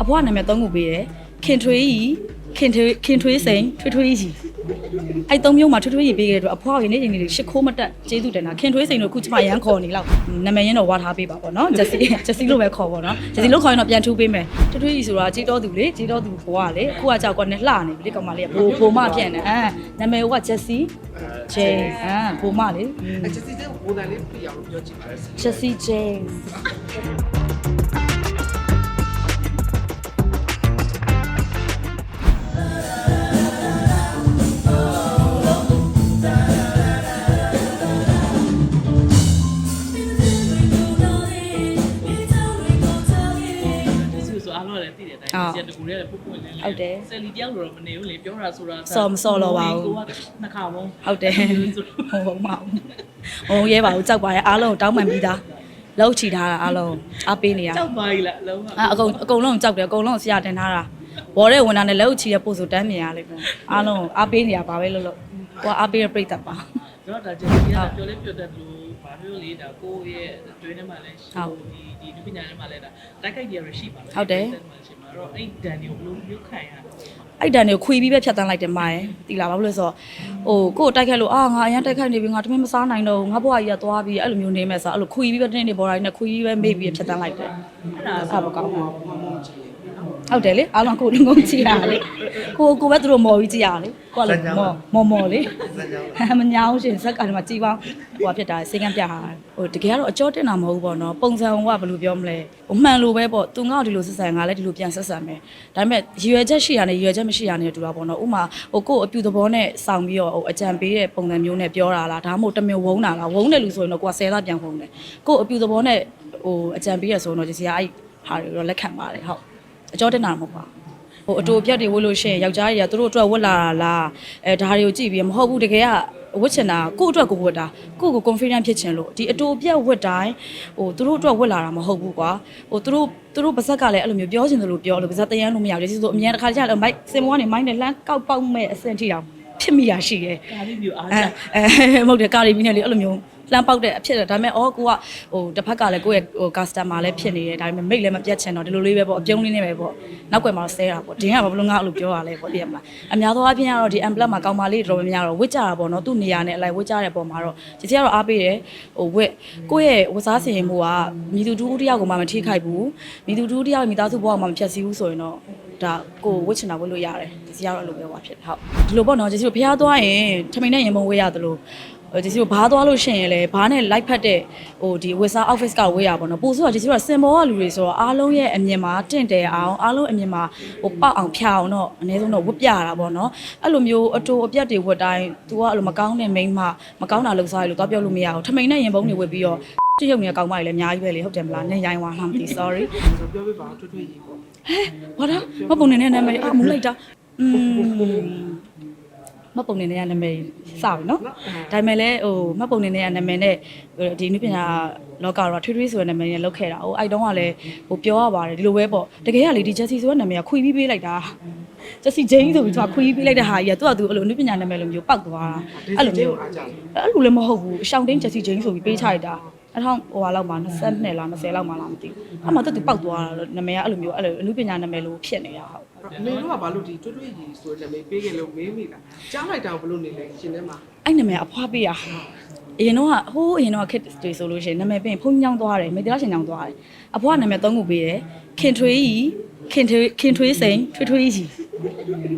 အဖွားနာမည်သုံးခုပေးတယ်ခင်ထွေးကြီးခင်ထွေးခင်ထွေးစိန်ထွေးထွေးကြီးအဲ့သုံးမျိုးမှာထွေးထွေးကြီးပေးခဲ့တဲ့အတွက်အဖွားကနေ့ချိန်လေးရှစ်ခိုးမတက်ကျေးဇူးတင်တာခင်ထွေးစိန်တို့ခုကျမရန်ခေါ်နေလောက်နာမည်ရင်းတော့ဝါထားပေးပါပေါ့နော်ဂျက်စီဂျက်စီလို့ပဲခေါ်ပါတော့ဂျက်စီလို့ခေါ်ရင်တော့ပြန်ထူးပေးမယ်ထွေးထွေးကြီးဆိုတာကြီးတော်သူလေကြီးတော်သူဘွားလေအခုကကြောက်ကွက်နဲ့လှနေပြီလေကောင်မလေးကဘိုးဘိုးမပြန်နေအဲနာမည်ကဂျက်စီဂျေအာဘိုးမလေအချက်စီတဲ့ဘိုးတန်လေးပြရအောင်ပြောချင်ပါတယ်ဂျက်စီဂျေ အားလုံးလည်းသိတဲ့အတိုင်းဒီတကူလေးလည်းပုတ်ပွင့်နေလေဆယ်လီတယောက်လိုတော့မနေဘူးလေပြောတာဆိုတာစော်မစော်တော့ပါဘူးကိုကနှစ်ခါမုံဟုတ်တယ်ဟုတ်ဟုတ်မအောင်ဟိုရဲပါဘူးကြောက်ပါရဲ့အားလုံးကိုတောင်းပန်ပြီးသားလောက်ချီထားတာအားလုံးအားပေးနေရကြောက်ပါ ਈ လားအလုံးကအဲအကုန်အကုန်လုံးကြောက်တယ်အကုန်လုံးဆရာတင်ထားတာဘော်တဲ့ဝန်ထမ်းနဲ့လက်ဥချီတဲ့ပို့ဆိုတန်းမြင်ရလိမ့်မယ်အားလုံးအားပေးနေရပါပဲလို့လို့ကိုကအားပေးရပြိတ္တပါတော့ဒါကျန်ကြီးကပြောလဲပြောတတ်လို့ ဘာလို့လဲဒါကိုရဲ့တွင်းထဲမှာလည်းရှိဒီဒီလူပညာထဲမှာလည်းဒါတိုက်ခိုက်ကြရရှိပါလားတော့အဲ့ဒန်တွေကိုဘလို့မျိုးခံရအဲ့တန်တွေကိုခွေပြီးပဲဖြတ်တန်းလိုက်တယ်မာရယ်တီလာဘာလို့လဲဆိုတော့ဟိုကိုယ်တိုက်ခတ်လို့အာငါအရင်တိုက်ခတ်နေပြီငါတမင်မစားနိုင်တော့ဘူးငါဘွားကြီးကသွားပြီးအဲ့လိုမျိုးနေမဲ့ဆိုအဲ့လိုခွေပြီးပဲတင်းနေဘော်တိုင်းနဲ့ခွေပြီးပဲမေ့ပြီးဖြတ်တန်းလိုက်တယ်အဲ့ဒါအဲ့ဒါမကောင်းဘူး ဟုတ်တယ်လေအားလုံးကိုလုံးလုံးကြည့်ရလေကိုကိုပဲသူတို့မော်ပြီးကြည့်ရလေကိုကလည်းမော်မော်မော်လေမညာဘူးရှင်ဇက်ကလည်းမကြည့်ပါဟိုဖြစ်တာစေကန်းပြတာဟိုတကယ်ကတော့အကျော်တင်တာမဟုတ်ဘူးပေါ့နော်ပုံစံကဘယ်လိုပြောမလဲဟိုမှန်လို့ပဲပေါ့သူငါ့ကိုဒီလိုဆက်ဆံငါလည်းဒီလိုပြန်ဆက်ဆံမယ်ဒါပေမဲ့ရည်ရွယ်ချက်ရှိရနဲ့ရည်ရွယ်ချက်မရှိရနဲ့တူတာပေါ့နော်ဥမာဟိုကိုအပြူသဘောနဲ့စောင့်ပြီးတော့ဟိုအကြံပေးတဲ့ပုံစံမျိုးနဲ့ပြောတာလားဒါမှမဟုတ်တမင်ဝုန်းတာလားဝုန်းတယ်လို့ဆိုရင်တော့ကိုကဆယ်သားပြန်ဝုန်းတယ်ကိုအပြူသဘောနဲ့ဟိုအကြံပေးရဆိုတော့ဒီစီကအဲ့ဟာတွေတော့လက်ခံပါတယ်ဟုတ် အကျော်တက်တာမဟုတ်ပါဘူးဟိုအတူအပြတ်တွေဝတ်လို့ရှိရင်ယောက်ျားတွေကသူတို့အတွက်ဝတ်လာတာလားအဲဒါတွေကိုကြည့်ပြီးမဟုတ်ဘူးတကယ်ကဝတ်ချင်တာကိုယ့်အတွက်ကိုဝတ်တာကိုယ့်ကို confident ဖြစ်ချင်လို့ဒီအတူအပြတ်ဝတ်တိုင်းဟိုသူတို့အတွက်ဝတ်လာတာမဟုတ်ဘူးကွာဟိုသူတို့သူတို့ပါဇက်ကလည်းအဲ့လိုမျိုးပြောချင်တယ်လို့ပြောလို့ပါဇက်တရမ်းလို့မရဘူးဒီဆိုအမြဲတခါတည်းကျတော့မိုက်စင်မောကနေမိုင်းနဲ့လှမ်းကောက်ပေါက်မဲ့အဆင့်ထိအောင်ဖြစ်မိရရှိတယ်ကာပြီးမျိုးအားအဲချအဲမဟုတ်တယ်ကာရီမီနဲ့လေအဲ့လိုမျိုး လှမ်းပေါက်တဲ့အဖြစ်တယ်ဒါပေမဲ့အော်ကိုကဟိုတစ်ဖက်ကလည်းကိုယ့်ရဲ့ဟို customer လည်းဖြစ်နေတယ်ဒါပေမဲ့မိတ်လည်းမပြတ်ချင်တော့ဒီလိုလေးပဲပေါ့အပြုံးလေးနဲ့ပဲပေါ့နောက်ွယ်မှာဆဲတာပေါ့ဒင်းကဘာလို့ငါအဲ့လိုပြောရလဲပေါ့သိရမလားအများသောအားဖြင့်ကတော့ဒီ emblem မှာကောင်မလေးတော်တော်များများတော့ဝစ်ကြတာပေါ့နော်သူ့နေရာနဲ့အလိုက်ဝစ်ကြတဲ့ပုံမှာတော့ဒီစီကတော့အားပေးတယ်ဟိုဝစ်ကိုယ့်ရဲ့ဝတ်စားစင်မှုကမိသူတူတယောက်ကိုမှမထိခိုက်ဘူးမိသူတူတယောက်မိသားစုဘဝမှာမဖြတ်စည်းဘူးဆိုရင်တော့ဒါကိုဝစ်ချင်တာဝစ်လို့ရတယ်ဒီစီကတော့အဲ့လိုပဲဟွာဖြစ်ဟုတ်ဒီလိုပေါ့နော်ကျေစီတို့ဖျားသွားရင်ထမိန်နဲ့ရင်မုံဝေးရတယ်လို့ ဟိုဒီစီကိုဘားသွားလို့ရှိရင်လည်းဘားနဲ့လိုက်ဖက်တဲ့ဟိုဒီဝက်ဆာ office ကဝေးရပါတော့ပို့ဆိုတော့ဒီစီကစင်ဘောကလူတွေဆိုတော့အားလုံးရဲ့အမြင်မှာတင့်တယ်အောင်အားလုံးအမြင်မှာဟိုပေါက်အောင်ဖြာအောင်တော့အနည်းဆုံးတော့ဝတ်ပြရတာပေါ့နော်အဲ့လိုမျိုးအတူအပြတ်တွေဝတ်တိုင်း तू ကအဲ့လိုမကောင်းတဲ့မိန်းမမကောင်းတာလုပ်စားရလို့တော့ပြောလို့မရဘူးထမိန်နဲ့ရင်ပုံးတွေဝတ်ပြီးတော့တရုပ်နေတဲ့ကောင်မတွေလည်းအများကြီးပဲလေဟုတ်တယ်မလားနဲ့ရိုင်းသွားမှမသိ sorry ဆိုပြောပြပါထွတ်ထွတ်ကြီးပေါ့ ဘာသာမပုံနေနဲ့နာမည်အာမူလိုက်တာอืม မပုံနေနဲ့နာမည်စပြီနော်ဒါပေမဲ့လည်းဟိုမပုံနေနဲ့နာမည်နဲ့ဒီနည်းပညာလောကတော့ထွေးထွေးဆိုတဲ့နာမည်နဲ့လောက်ခဲ့တာဟိုအဲ့တုန်းကလည်းဟိုပြောရပါတယ်ဒီလိုပဲပေါ့တကယ်ကလေဒီဂျက်စီဆိုတဲ့နာမည်ကခွေပြီးပေးလိုက်တာဂျက်စီဂျိန်းဆိုပြီးသူကခွေပြီးပေးလိုက်တဲ့ဟာကြီးကသူကသူအဲ့လိုနည်းပညာနာမည်လိုမျိုးပောက်သွားတာအဲ့လိုမျိုးအားကြတယ်အဲ့လိုလည်းမဟုတ်ဘူးရှောင်းတင်းဂျက်စီဂျိန်းဆိုပြီးပေးချလိုက်တာအထောင်ဟိုဟာလောက်မှာ22လား20လောက်မှလားမသိဘူးအမှတက်သူပောက်သွားတာလို့နာမည်ကအဲ့လိုမျိုးအဲ့လိုအနုပညာနာမည်လိုဖြစ်နေတာဟုတ် အမေတို့ကဘာလို့ဒီထွတ်ထွတ်ကြီးဆိုတဲ့မေပေးခဲ့လို့မေးမိတာကြားလိုက်တာဘလို့နေလဲရှင်ထဲမှာအဲ့နာမည်အဖွားပေးရအရင်တော့ဟိုးအရင်တော့ခက်တွေဆိုလို့ရှိရင်နာမည်ပြင်ဖုန်းညောင်းသွားတယ်မေတ္တာရှင်ညောင်းသွားတယ်အဖွားနာမည်သုံးခုပေးတယ်ခင်ထွေးကြီးခင်ထွေးခင်ထွေးစိန်ထွေးထွေးကြီး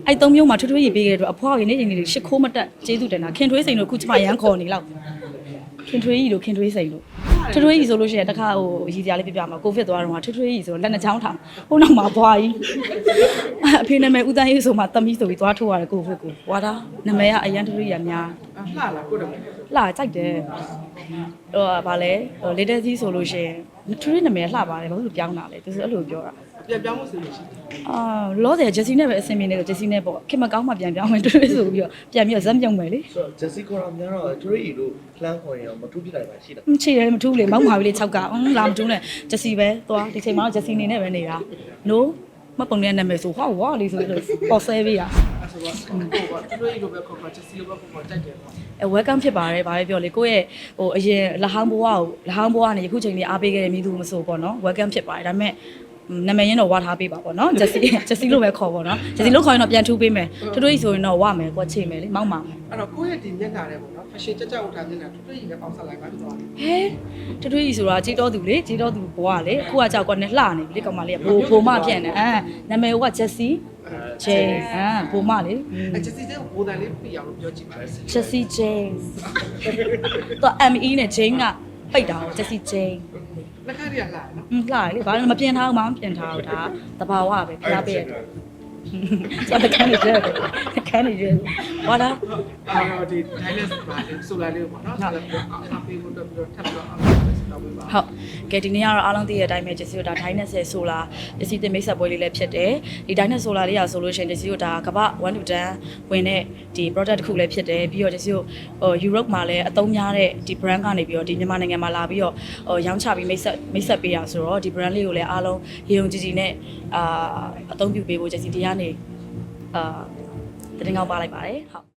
အဲ့သုံးမျိုးမှာထွေးထွေးကြီးပေးခဲ့တဲ့အတွက်အဖွားကနေချိန်လေးရှစ်ခိုးမတက်ကျေးဇူးတင်တာခင်ထွေးစိန်တို့ခုကျမရန်ခေါ်နေလောက်ခင်ထွေးကြီးတို့ခင်ထွေးစိန်တို့ ထွေးထွေးကြီးဆိုလို့ရှိရင်တခါဟိုရည်စရာလေးပြပြမှာကိုဗစ်သွားတော့ထွေးထွေးကြီးဆိုတော့လက်နှချောင်းထောင်ဟိုနောက်မှာဘွားကြီးအဖေနာမည်ဦးတန်းရေးဆိုမှတမီးဆိုပြီးသွားထိုးရတယ်ကိုဗစ်ကိုဘွားသားနာမည်ကအရန်ထွေးထွေးကြီးကများအလှလာကိုတော့လှကြိုက်တယ်ဟိုဗာလဲဟို latest ကြီးဆိုလို့ရှိရင်ထရီနာမည်လှပါတယ်ဘာလို့ပြောင်းတာလဲသူဆိုအဲ့လိုပြောတာ ပြန်ပြောင်းဖို့စီလို့ရှိတယ်အာလောဆယ်ဂျက်စီနဲ့ပဲအဆင်ပြေနေလို့ဂျက်စီနဲ့ပေါ့ခင်မကောင်းမှပြန်ပြောင်းမယ်ထရီဆိုပြီးတော့ပြန်ပြီးတော့ဇက်မြုံမယ်လေဆိုတော့ဂျက်စီကောရာများတော့ထရီတို့လှမ်းခေါ်ရင်တော့မထူးပြလိုက်ပါရှိတာမချေတယ်မထူးလေမောက်မှာပြီလေ6ကအင်းလာမထူးနဲ့ဂျက်စီပဲသွားဒီချိန်မှာတော့ဂျက်စီနေနဲ့ပဲနေတာ no မပုံတဲ့နာမည်ဆိုဟောဝါလေးဆိုပြီးတော့ပေါ်ဆဲပေးရအဲ့ဆိုတော့ကိုကထွတ်ထွတ်ကြီးလိုပဲခေါ်ခေါ်ချက်စီလိုပဲခေါ်ခေါ်တိုက်တယ်ပေါ့အဲ welcome ဖြစ်ပါတယ်ဗာပဲပြောလေကိုယ့်ရဲ့ဟိုအရင်လဟောင်းဘဝကိုလဟောင်းဘဝကနေယခုချိန်လေးအားပေးခဲ့တဲ့မိသူမဆိုပေါ့နော် welcome ဖြစ်ပါတယ်ဒါပေမဲ့ နာမည်ရင်းတော့ဝါထားပေးပါပေါ့နော်ဂျက်စီဂျက်စီလို့ပဲခေါ်ပေါ့နော်ဂျက်စီလို့ခေါ်ရင်တော့ပြန်ထူးပေးမယ်ထွတ်ထွတ်ကြီးဆိုရင်တော့ဝမယ်ကိုချိန်မယ်လေမောက်ပါမယ်အဲ့တော့ကိုယ့်ရဲ့ဒီမျက်နှာတဲ့ပေါ့နော် fashion ကြက်ကြက်ဝတ်ထားမျက်နှာထွတ်ထွတ်ကြီးနဲ့ပေါင်းဆက်လိုက်ပါတော့ဟဲထွတ်ထွတ်ကြီးဆိုတာကြီးတော်သူလေကြီးတော်သူဘွားလေအခုကကြောက်ကွာနဲ့လှနေပြီလေကောင်မလေးကဘိုဘိုမပြန့်နေအဲနာမည်ကဂျက်စီဂျေအာဘိုမလေအဲချက်စီတဲ့ဘိုးတန်လေးပြအောင်လို့ပြောကြည့်ပါဦးဂျက်စီဂျေတော့ ME နဲ့ Jane ကပိတ်တာဂျက်စီဂျေ လက်ခါရီကလာနော်อืมလှရလေဘာလို့မပြင်ထားအောင်မမပြင်ထားဘူးဒါတဘာဝပဲဖျားပေးရတယ်စက်ကန်နေတယ် ကန်နေတယ်ဘာလားအဲ့တော့ဒီ Dynamic ပါလေဆိုလာလေးပေါ့နော်ဆိုလာပြီးတော့အားပေးဖို့တော့ပြီးတော့ထပ်ပြီးတော့အားပေးတော့ပေးပါဟုတ်ကဲဒီနေ့ကတော့အားလုံးသိတဲ့အတိုင်းပဲဂျက်စီတို့ဒါဒိုင်းနဲ့ဆယ်ဆိုလာဂျက်စီတင်မိတ်ဆက်ပွဲလေးလည်းဖြစ်တယ်ဒီဒိုင်းနဲ့ဆိုလာလေးရဆိုလို့ရှိရင်ဂျက်စီတို့ဒါကမ္ဘာ1 to 10ဝင်တဲ့ဒီ product တစ်ခုလည်းဖြစ်တယ်ပြီးတော့ဂျက်စီတို့ဟို Europe မှာလည်းအသုံးများတဲ့ဒီ brand ကနေပြီးတော့ဒီမြန်မာနိုင်ငံမှာလာပြီးတော့ဟိုရောင်းချပြီးမိတ်ဆက်မိတ်ဆက်ပေးရဆိုတော့ဒီ brand လေးကိုလည်းအားလုံးရေုံကြည်ကြည်နဲ့အာအသုံးပြုပေးဖို့ဂျက်စီတရားနေအာ တင်ငောက်ပါလိုက်ပါတယ်ဟုတ်